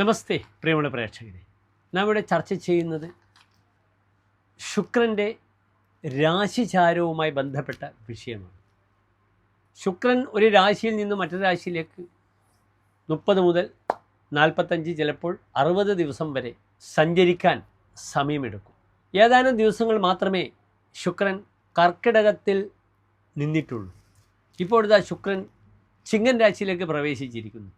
നമസ്തേ പ്രിയമുള്ള പ്രേക്ഷകരെ. നാം ഇവിടെ ചർച്ച ചെയ്യുന്നത് ശുക്രന്റെ രാശിചാരവുമായി ബന്ധപ്പെട്ട വിഷയമാണ്. ശുക്രൻ ഒരു രാശിയിൽ നിന്ന് മറ്റൊരു രാശിയിലേക്ക് മുപ്പത് മുതൽ നാൽപ്പത്തഞ്ച് ചിലപ്പോൾ അറുപത് ദിവസം വരെ സഞ്ചരിക്കാൻ സമയമെടുക്കും. ഏതാനും ദിവസങ്ങൾ മാത്രമേ ശുക്രൻ കർക്കിടകത്തിൽ നിന്നിട്ടുള്ളൂ. ഇപ്പോഴത്തെ ശുക്രൻ ചിങ്ങൻ രാശിയിലേക്ക് പ്രവേശിച്ചിരിക്കുന്നു.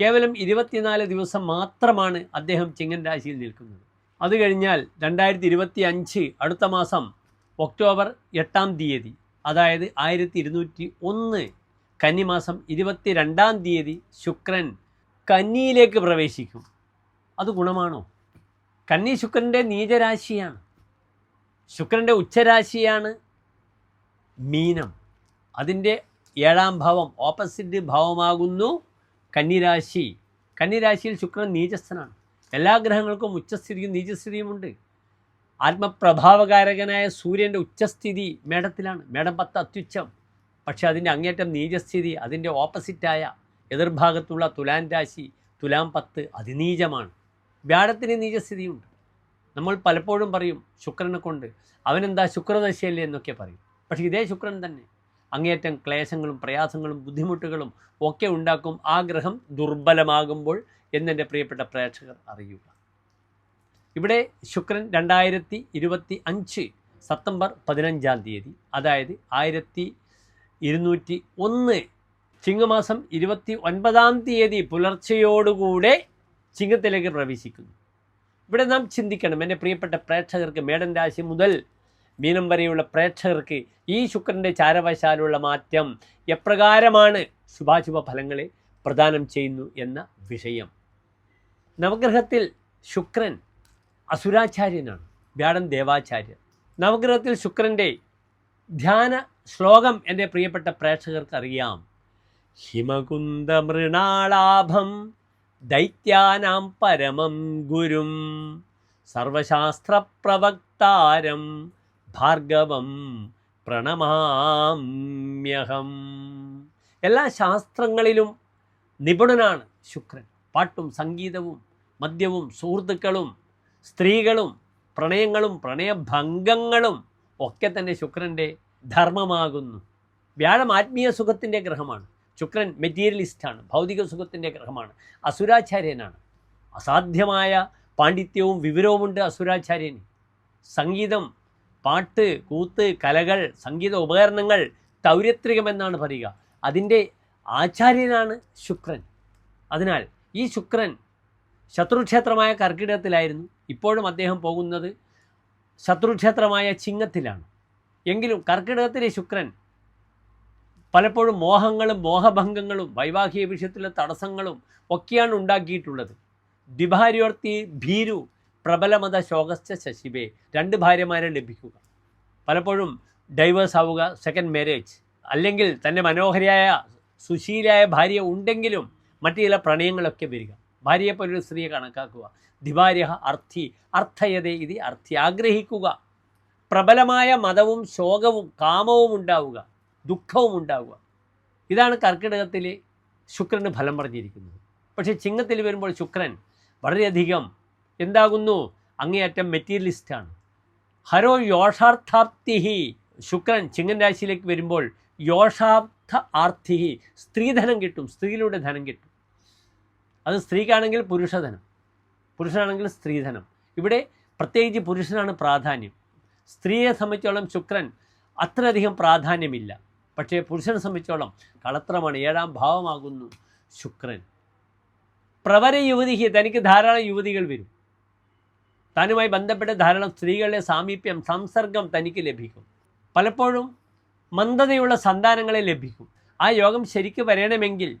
കേവലം ഇരുപത്തിനാല് ദിവസം മാത്രമാണ് അദ്ദേഹം ചിങ്ങൻ രാശിയിൽ നിൽക്കുന്നത്. അത് കഴിഞ്ഞാൽ രണ്ടായിരത്തി ഇരുപത്തി അഞ്ച് അടുത്ത മാസം ഒക്ടോബർ എട്ടാം തീയതി അതായത് ആയിരത്തി ഇരുന്നൂറ്റി ഒന്ന് കന്നിമാസം ഇരുപത്തി രണ്ടാം തീയതി ശുക്രൻ കന്നിയിലേക്ക് പ്രവേശിക്കും. അത് ഗുണമാണോ? കന്നി ശുക്രന്റെ നീചരാശിയാണ്. ശുക്രന്റെ ഉച്ചരാശിയാണ് മീനം. അതിന്റെ ഏഴാം ഭാവം ഓപ്പോസിറ്റ് ഭാവമാകുന്നു കന്നിരാശി. കന്നിരാശിയിൽ ശുക്രൻ നീചസ്ഥനാണ്. എല്ലാ ഗ്രഹങ്ങൾക്കും ഉച്ചസ്ഥിതിയും നീചസ്ഥിതിയുമുണ്ട് ആത്മപ്രഭാവകാരകനായ സൂര്യന്റെ ഉച്ചസ്ഥിതി മേടത്തിലാണ്. മേടം പത്ത് അത്യുച്ചം. പക്ഷേ അതിന്റെ അങ്ങേറ്റം നീചസ്ഥിതി അതിന്റെ ഓപ്പോസിറ്റായ എതിർഭാഗത്തുള്ള തുലാൻ രാശി തുലാം പത്ത് അതിനീചമാണ്. വ്യാഴത്തിന് നീചസ്ഥിതിയുണ്ട്. നമ്മൾ പലപ്പോഴും പറയും ശുക്രനെ കൊണ്ട്. അവനെന്താ ശുക്രദശയല്ലേ എന്നൊക്കെ പറയും. പക്ഷേ ഇതേ ശുക്രൻ തന്നെ. അങ്ങേയറ്റം ക്ലേശങ്ങളും പ്രയാസങ്ങളും ബുദ്ധിമുട്ടുകളും ഒക്കെ ഉണ്ടാക്കും ആ ഗ്രഹം ദുർബലമാകുമ്പോൾ എന്നെന്റെ പ്രിയപ്പെട്ട പ്രേക്ഷകർ അറിയുക. ഇവിടെ ശുക്രൻ രണ്ടായിരത്തി ഇരുപത്തി അഞ്ച് സെപ്റ്റംബർ പതിനഞ്ചാം തീയതി അതായത് ആയിരത്തി ഇരുന്നൂറ്റി ഒന്ന് ചിങ്ങമാസം ഇരുപത്തി ഒൻപതാം തീയതി പുലർച്ചയോടുകൂടെ ചിങ്ങത്തിലേക്ക് പ്രവേശിക്കുന്നു. ഇവിടെ നാം ചിന്തിക്കണം എന്റെ പ്രിയപ്പെട്ട പ്രേക്ഷകർക്ക് മേടൻ രാശി മുതൽ മീനം വരെയുള്ള പ്രേക്ഷകർക്ക് ഈ ശുക്രന്റെ ചാരവശാലുള്ള മാറ്റം എപ്രകാരമാണ് ശുഭാശുഭ ഫലങ്ങളെ പ്രദാനം ചെയ്യുന്നു എന്ന വിഷയം. നവഗ്രഹത്തിൽ ശുക്രൻ അസുരാചാര്യനാണ് വ്യാഴൻ ദേവാചാര്യൻ. നവഗ്രഹത്തിൽ ശുക്രന്റെ ധ്യാന ശ്ലോകം എന്റെ പ്രിയപ്പെട്ട പ്രേക്ഷകർക്ക് അറിയാം. ഹിമകുന്ദമൃണാളാഭം ദൈത്യാനാം പരമം ഗുരും. സർവശാസ്ത്രപ്രവക്താരം ഭാർഗവം പ്രണമാമ്യഹം. എല്ലാ ശാസ്ത്രങ്ങളിലും നിപുണനാണ് ശുക്രൻ. പാട്ടും സംഗീതവും മദ്യവും സുഹൃത്തുക്കളും സ്ത്രീകളും പ്രണയങ്ങളും പ്രണയഭംഗങ്ങളും ഒക്കെ തന്നെ ശുക്രന്റെ ധർമ്മമാകുന്നു. വ്യാഴം ആത്മീയ സുഖത്തിന്റെ ഗ്രഹമാണ്. ശുക്രൻ മെറ്റീരിയലിസ്റ്റാണ് ഭൗതിക സുഖത്തിന്റെ ഗ്രഹമാണ്. അസുരാചാര്യനാണ്. അസാധ്യമായ പാണ്ഡിത്യവും വിവരവുമുണ്ട് അസുരാചാര്യന്. സംഗീതം പാട്ട് കൂത്ത് കലകൾ സംഗീത ഉപകരണങ്ങൾ തൗര്യത്രികമെന്നാണ് പറയുക. അതിന്റെ ആചാര്യനാണ് ശുക്രൻ. അതിനാൽ ഈ ശുക്രൻ ശത്രുക്ഷേത്രമായ കർക്കിടകത്തിലായിരുന്നു. ഇപ്പോഴും അദ്ദേഹം പോകുന്നത് ശത്രുക്ഷേത്രമായ ചിങ്ങത്തിലാണ്. എങ്കിലും കർക്കിടകത്തിലെ ശുക്രൻ പലപ്പോഴും മോഹങ്ങളും മോഹഭംഗങ്ങളും വൈവാഹിക വിഷയത്തിലെ തടസ്സങ്ങളും ഒക്കെയാണ് ഉണ്ടാക്കിയിട്ടുള്ളത്. ദ്വിഭാര്യോർത്തി ഭീരു പ്രബലമത ശോകസ്ഥ ശശിബേ രണ്ട് ഭാര്യമാരെ ലഭിക്കുക. പലപ്പോഴും ഡൈവേഴ്സ് ആവുക സെക്കൻഡ് മാരേജ് അല്ലെങ്കിൽ തന്റെ മനോഹരിയായ സുശീലായ ഭാര്യ ഉണ്ടെങ്കിലും മറ്റു ചില പ്രണയങ്ങളൊക്കെ വരിക. ഭാര്യയെപ്പോലൊരു സ്ത്രീയെ കണക്കാക്കുക. ദിവാര്യ അർത്ഥി അർത്ഥയത ഇത് അർത്ഥി. ആഗ്രഹിക്കുക. പ്രബലമായ മതവും ശോകവും കാമവും ഉണ്ടാവുക. ദുഃഖവും ഉണ്ടാവുക. ഇതാണ് കർക്കിടകത്തിൽ ശുക്രന് ഫലം പറഞ്ഞിരിക്കുന്നത്. പക്ഷേ ചിങ്ങത്തിൽ വരുമ്പോൾ ശുക്രൻ വളരെയധികം എന്താകുന്നു? അങ്ങേയറ്റം മെറ്റീരിയലിസ്റ്റാണ് ഹരോ യോഷാർത്ഥാപ്തിഹി ശുക്രൻ ചിങ്ങൻ രാശിയിലേക്ക് വരുമ്പോൾ യോഷാർത്ഥ ആർത്ഥിഹി. സ്ത്രീധനം കിട്ടും സ്ത്രീയിലൂടെ ധനം കിട്ടും. അത് സ്ത്രീക്കാണെങ്കിൽ പുരുഷധനം പുരുഷനാണെങ്കിൽ സ്ത്രീധനം ഇവിടെ പ്രത്യേകിച്ച് പുരുഷനാണ് പ്രാധാന്യം. സ്ത്രീയെ സംബന്ധിച്ചോളം ശുക്രൻ അത്രയധികം പ്രാധാന്യമില്ല. പക്ഷേ പുരുഷനെ സംബന്ധിച്ചോളം കളത്രമാണ് ഏഴാം ഭാവമാകുന്നു ശുക്രൻ. പ്രവര യുവതിക്ക് തനിക്ക് ധാരാളം യുവതികൾ വരും. താനുമായി ബന്ധപ്പെട്ട ധാരാളം സ്ത്രീകളുടെ സാമീപ്യം സംസർഗം തനിക്ക് ലഭിക്കും. പലപ്പോഴും മന്ദതയുള്ള സന്താനങ്ങളെ ലഭിക്കും. ആ യോഗം ശരിക്ക് വരണമെങ്കിൽ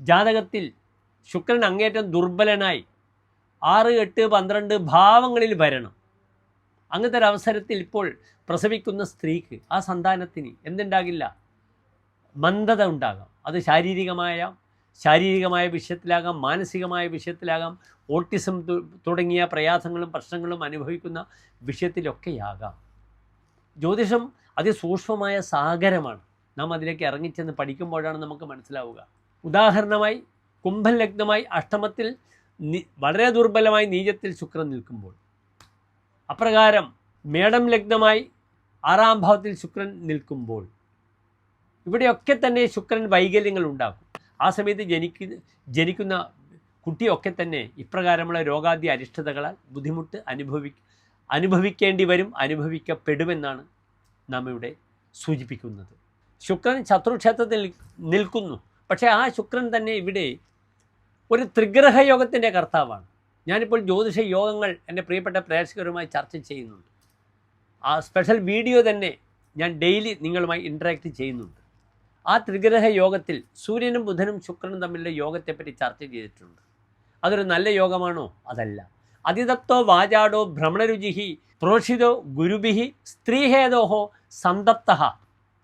ജാതകത്തിൽ ശുക്രൻ അങ്ങേറ്റം ദുർബലനായി ആറ് എട്ട് പന്ത്രണ്ട് ഭാവങ്ങളിൽ വരണം. അങ്ങനത്തെ ഒരു അവസരത്തിൽ ഇപ്പോൾ പ്രസവിക്കുന്ന സ്ത്രീക്ക് ആ സന്താനത്തിന് എന്തുണ്ടാകില്ല? മന്ദത ഉണ്ടാകാം. അത് ശാരീരികമായ ശാരീരികമായ വിഷയത്തിലാകാം മാനസികമായ വിഷയത്തിലാകാം ഓട്ടിസം തുടങ്ങിയ പ്രയാസങ്ങളും പ്രശ്നങ്ങളും അനുഭവിക്കുന്ന വിഷയത്തിലൊക്കെയാകാം. ജ്യോതിഷം അതിസൂക്ഷ്മമായ സാഗരമാണ്. നാം അതിലേക്ക് ഇറങ്ങിച്ചെന്ന് പഠിക്കുമ്പോഴാണ് നമുക്ക് മനസ്സിലാവുക. ഉദാഹരണമായി കുംഭൻ ലഗ്നമായി അഷ്ടമത്തിൽ വളരെ ദുർബലമായി നീചത്തിൽ ശുക്രൻ നിൽക്കുമ്പോൾ. അപ്രകാരം മേടം ലഗ്നമായി ആറാം ഭാവത്തിൽ ശുക്രൻ നിൽക്കുമ്പോൾ. ഇവിടെയൊക്കെ തന്നെ ശുക്രൻ വൈകല്യങ്ങൾ ഉണ്ടാക്കും. ആ സമയത്ത് ജനിക്കുന്ന ജനിക്കുന്ന കുട്ടിയൊക്കെ തന്നെ ഇപ്രകാരമുള്ള രോഗാദ്യ അരിഷ്ടതകളാൽ ബുദ്ധിമുട്ട് അനുഭവി അനുഭവിക്കേണ്ടി വരും അനുഭവിക്കപ്പെടുമെന്നാണ് നാം ഇവിടെ സൂചിപ്പിക്കുന്നത്. ശുക്രൻ ശത്രുക്ഷേത്രത്തിൽ നിൽക്കുന്നു. പക്ഷേ ആ ശുക്രൻ തന്നെ ഇവിടെ ഒരു ത്രിഗ്രഹ യോഗത്തിന്റെ കർത്താവാണ്. ഞാനിപ്പോൾ ജ്യോതിഷ യോഗങ്ങൾ എന്റെ പ്രിയപ്പെട്ട പ്രേക്ഷകരുമായി ചർച്ച ചെയ്യുന്നുണ്ട്. ആ സ്പെഷ്യൽ വീഡിയോ തന്നെ ഞാൻ ഡെയിലി നിങ്ങളുമായി ഇൻട്രാക്ട് ചെയ്യുന്നുണ്ട്. ആ ത്രിഗ്രഹ യോഗത്തിൽ സൂര്യനും ബുധനും ശുക്രനും തമ്മിലുള്ള യോഗത്തെപ്പറ്റി ചർച്ച ചെയ്തിട്ടുണ്ട്. അതൊരു നല്ല യോഗമാണോ? അതല്ല. അതിതപ്തോ വാചാടോ ഭ്രമണരുചിഹി പ്രോഷിതോ ഗുരുബിഹി സ്ത്രീഹേദോഹോ സന്തപ്ത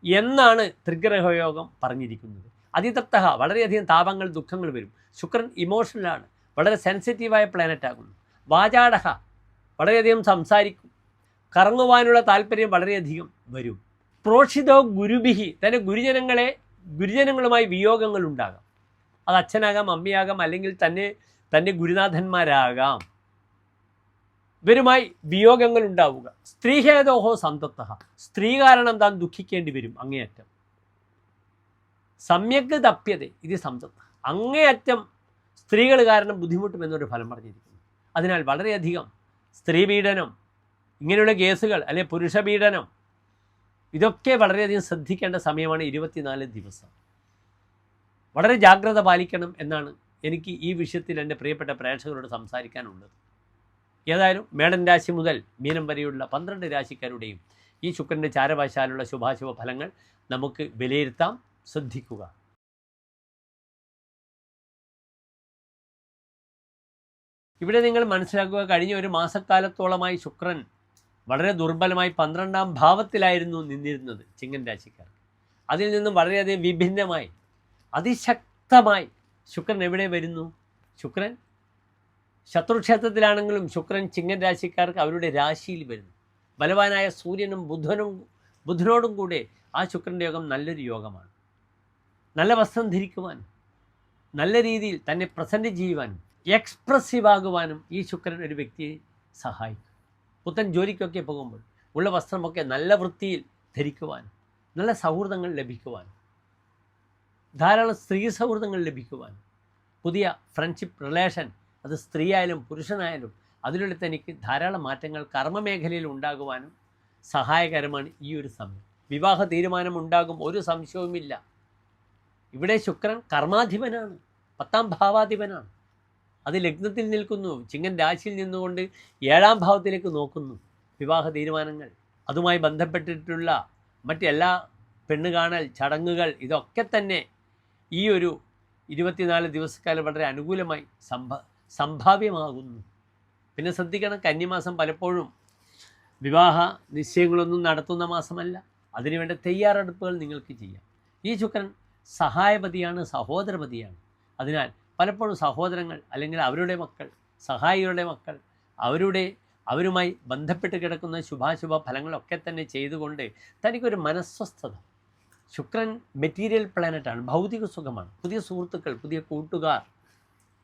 എന്നാണ് ത്രിഗ്രഹ യോഗം പറഞ്ഞിരിക്കുന്നത്. അതിതപ്ത വളരെയധികം താപങ്ങൾ ദുഃഖങ്ങൾ വരും. ശുക്രൻ ഇമോഷണലാണ് വളരെ സെൻസിറ്റീവായ പ്ലാനറ്റ് ആകുന്നു. വാചാടഹ വളരെയധികം സംസാരിക്കും. കറങ്ങുവാനുള്ള താല്പര്യം വളരെയധികം വരും. പ്രോഷിതോ ഗുരുബിഹി തന്റെ ഗുരുജനങ്ങളെ ഗുരുജനങ്ങളുമായി വിയോഗങ്ങൾ ഉണ്ടാകാം. അത് അച്ഛനാകാം അമ്മയാകാം അല്ലെങ്കിൽ തന്നെ തന്റെ ഗുരുനാഥന്മാരാകാം. ഇവരുമായി വിയോഗങ്ങൾ ഉണ്ടാവുക. സ്ത്രീഹേതോഹോ സന്തത്ത സ്ത്രീ കാരണം താൻ ദുഃഖിക്കേണ്ടി വരും അങ്ങേയറ്റം. സമ്യക് തപ്യത ഇത് സംതത്ത അങ്ങേയറ്റം സ്ത്രീകൾ കാരണം ബുദ്ധിമുട്ടുമെന്നൊരു ഫലം പറഞ്ഞിരിക്കുന്നു. അതിനാൽ വളരെയധികം സ്ത്രീപീഡനം ഇങ്ങനെയുള്ള കേസുകൾ അല്ലെ പുരുഷപീഡനം ഇതൊക്കെ വളരെയധികം ശ്രദ്ധിക്കേണ്ട സമയമാണ് ഇരുപത്തിനാല് ദിവസം. വളരെ ജാഗ്രത പാലിക്കണം എന്നാണ് എനിക്ക് ഈ വിഷയത്തിൽ എന്റെ പ്രിയപ്പെട്ട പ്രേക്ഷകരോട് സംസാരിക്കാനുള്ളത്. ഏതായാലും മേടൻ രാശി മുതൽ മീനം വരെയുള്ള പന്ത്രണ്ട് രാശിക്കാരുടെയും ഈ ശുക്രന്റെ ചാരവശാലുള്ള ശുഭാശുഭ ഫലങ്ങൾ നമുക്ക് വിലയിരുത്താം. ശ്രദ്ധിക്കുക. ഇവിടെ നിങ്ങൾ മനസ്സിലാക്കുക കഴിഞ്ഞ ഒരു മാസക്കാലത്തോളമായി ശുക്രൻ വളരെ ദുർബലമായി പന്ത്രണ്ടാം ഭാവത്തിലായിരുന്നു നിന്നിരുന്നത് ചിങ്ങൻ രാശിക്കാർ. അതിൽ നിന്നും വളരെയധികം വിഭിന്നമായി അതിശക്തമായി ശുക്രൻ എവിടെ വരുന്നു? ശുക്രൻ ശത്രുക്ഷേത്രത്തിലാണെങ്കിലും ശുക്രൻ ചിങ്ങൻ രാശിക്കാർക്ക് അവരുടെ രാശിയിൽ വരുന്നു. ബലവാനായ സൂര്യനും ബുധനും ബുധനോടും കൂടെ ആ ശുക്രന്റെ യോഗം നല്ലൊരു യോഗമാണ്. നല്ല വസ്ത്രം ധരിക്കുവാനും നല്ല രീതിയിൽ തന്നെ പ്രസന്റ് ചെയ്യുവാനും എക്സ്പ്രസീവ് ആകുവാനും ഈ ശുക്രൻ ഒരു വ്യക്തിയെ സഹായിക്കും. പുത്തൻ ജോലിക്കൊക്കെ പോകുമ്പോൾ ഉള്ള വസ്ത്രമൊക്കെ നല്ല വൃത്തിയിൽ ധരിക്കുവാനും നല്ല സൗഹൃദങ്ങൾ ലഭിക്കുവാനും ധാരാളം സ്ത്രീ സൗഹൃദങ്ങൾ ലഭിക്കുവാനും പുതിയ ഫ്രണ്ട്ഷിപ്പ് റിലേഷൻ അത് സ്ത്രീയായാലും പുരുഷനായാലും അതിലൂടെ തനിക്ക് ധാരാളം മാറ്റങ്ങൾ കർമ്മമേഖലയിൽ ഉണ്ടാകുവാനും സഹായകരമാണ് ഈ ഒരു സമയം. വിവാഹ തീരുമാനം ഉണ്ടാകും ഒരു സംശയവുമില്ല. ഇവിടെ ശുക്രൻ കർമാധിപനാണ് പത്താം ഭാവാധിപനാണ്. അത് ലഗ്നത്തിൽ നിൽക്കുന്നു ചിങ്ങൻ രാശിയിൽ നിന്നുകൊണ്ട് ഏഴാം ഭാവത്തിലേക്ക് നോക്കുന്നു. വിവാഹ തീരുമാനങ്ങൾ അതുമായി ബന്ധപ്പെട്ടിട്ടുള്ള മറ്റെല്ലാ പെണ്ണ് കാണൽ ചടങ്ങുകൾ ഇതൊക്കെ തന്നെ ഈ ഒരു ഇരുപത്തിനാല് ദിവസക്കാലം വളരെ അനുകൂലമായി സംഭ സംഭാവ്യമാകുന്നു. പിന്നെ ശ്രദ്ധിക്കണം കന്നിമാസം പലപ്പോഴും വിവാഹ നിശ്ചയങ്ങളൊന്നും നടത്തുന്ന മാസമല്ല. അതിനുവേണ്ട തയ്യാറെടുപ്പുകൾ നിങ്ങൾക്ക് ചെയ്യാം. ഈ ശുക്രൻ സഹായപതിയാണ് സഹോദരപതിയാണ്. അതിനാൽ പലപ്പോഴും സഹോദരങ്ങൾ അല്ലെങ്കിൽ അവരുടെ മക്കൾ സഹായികളുടെ മക്കൾ അവരുടെ അവരുമായി ബന്ധപ്പെട്ട് കിടക്കുന്ന ശുഭാശുഭ ഫലങ്ങളൊക്കെ തന്നെ ചെയ്തുകൊണ്ട് തനിക്കൊരു മനസ്വസ്ഥത. ശുക്രൻ മെറ്റീരിയൽ പ്ലാനറ്റാണ് ഭൗതിക സുഖമാണ്. പുതിയ സുഹൃത്തുക്കൾ പുതിയ കൂട്ടുകാർ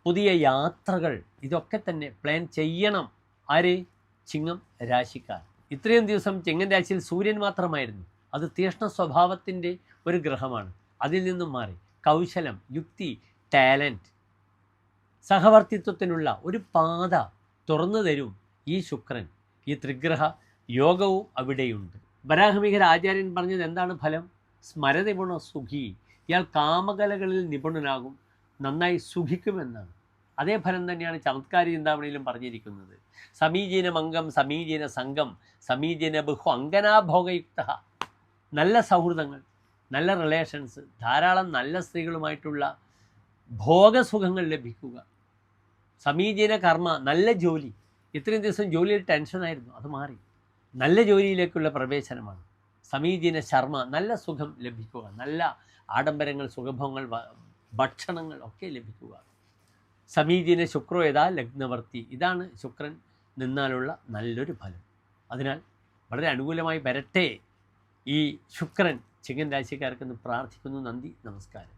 പുതിയ യാത്രകൾ ഇതൊക്കെ തന്നെ പ്ലാൻ ചെയ്യണം. ആര്? ചിങ്ങം രാശിക്കാർ. ഇത്രയും ദിവസം ചിങ്ങൻ രാശിയിൽ സൂര്യൻ മാത്രമായിരുന്നു. അത് തീഷ്ണ സ്വഭാവത്തിന്റെ ഒരു ഗ്രഹമാണ്. അതിൽ നിന്നും മാറി. കൗശലം യുക്തി ടാലന്റ് സഹവർത്തിത്വത്തിനുള്ള ഒരു പാത തുറന്നു തരും ഈ ശുക്രൻ. ഈ ത്രിഗ്രഹ യോഗവും അവിടെയുണ്ട്. വരാഹമികര ആചാര്യൻ പറഞ്ഞത് എന്താണ് ഫലം? സ്മരനിപുണ സുഖി. ഇയാൾ കാമകലകളിൽ നിപുണനാകും നന്നായി സുഖിക്കുമെന്നാണ്. അതേ ഫലം തന്നെയാണ് ചമത്കാരി ചിന്താമണിയിലും പറഞ്ഞിരിക്കുന്നത്. സമീചീന മംഗം സമീചീന സംഘം സമീചീന ബഹു അങ്കനാഭോഗയുക്ത നല്ല സൗഹൃദങ്ങൾ നല്ല റിലേഷൻസ് ധാരാളം നല്ല സ്ത്രീകളുമായിട്ടുള്ള ഭോഗസുഖങ്ങൾ ലഭിക്കുക. സമീചീന കർമ്മ നല്ല ജോലി. ഇത്രയും ദിവസം ജോലിയിൽ ടെൻഷനായിരുന്നു അത് മാറി. നല്ല ജോലിയിലേക്കുള്ള പ്രവേശനമാണ്. സമീചീന ശർമ്മ നല്ല സുഖം ലഭിക്കുക. നല്ല ആഡംബരങ്ങൾ സുഖഭോഗങ്ങൾ വ- ഭക്ഷണങ്ങൾ ഒക്കെ ലഭിക്കുക. സമീചീന ശുക്രോ യഥാ ലഗ്നവർത്തി. ഇതാണ് ശുക്രൻ നിന്നാലുള്ള നല്ലൊരു ഫലം. അതിനാൽ വളരെ അനുകൂലമായി വരട്ടെ. ഈ ശുക്രൻ ചിങ്ങൻ രാശിക്കാർക്കെന്ന് പ്രാർത്ഥിക്കുന്നു. നന്ദി നമസ്കാരം.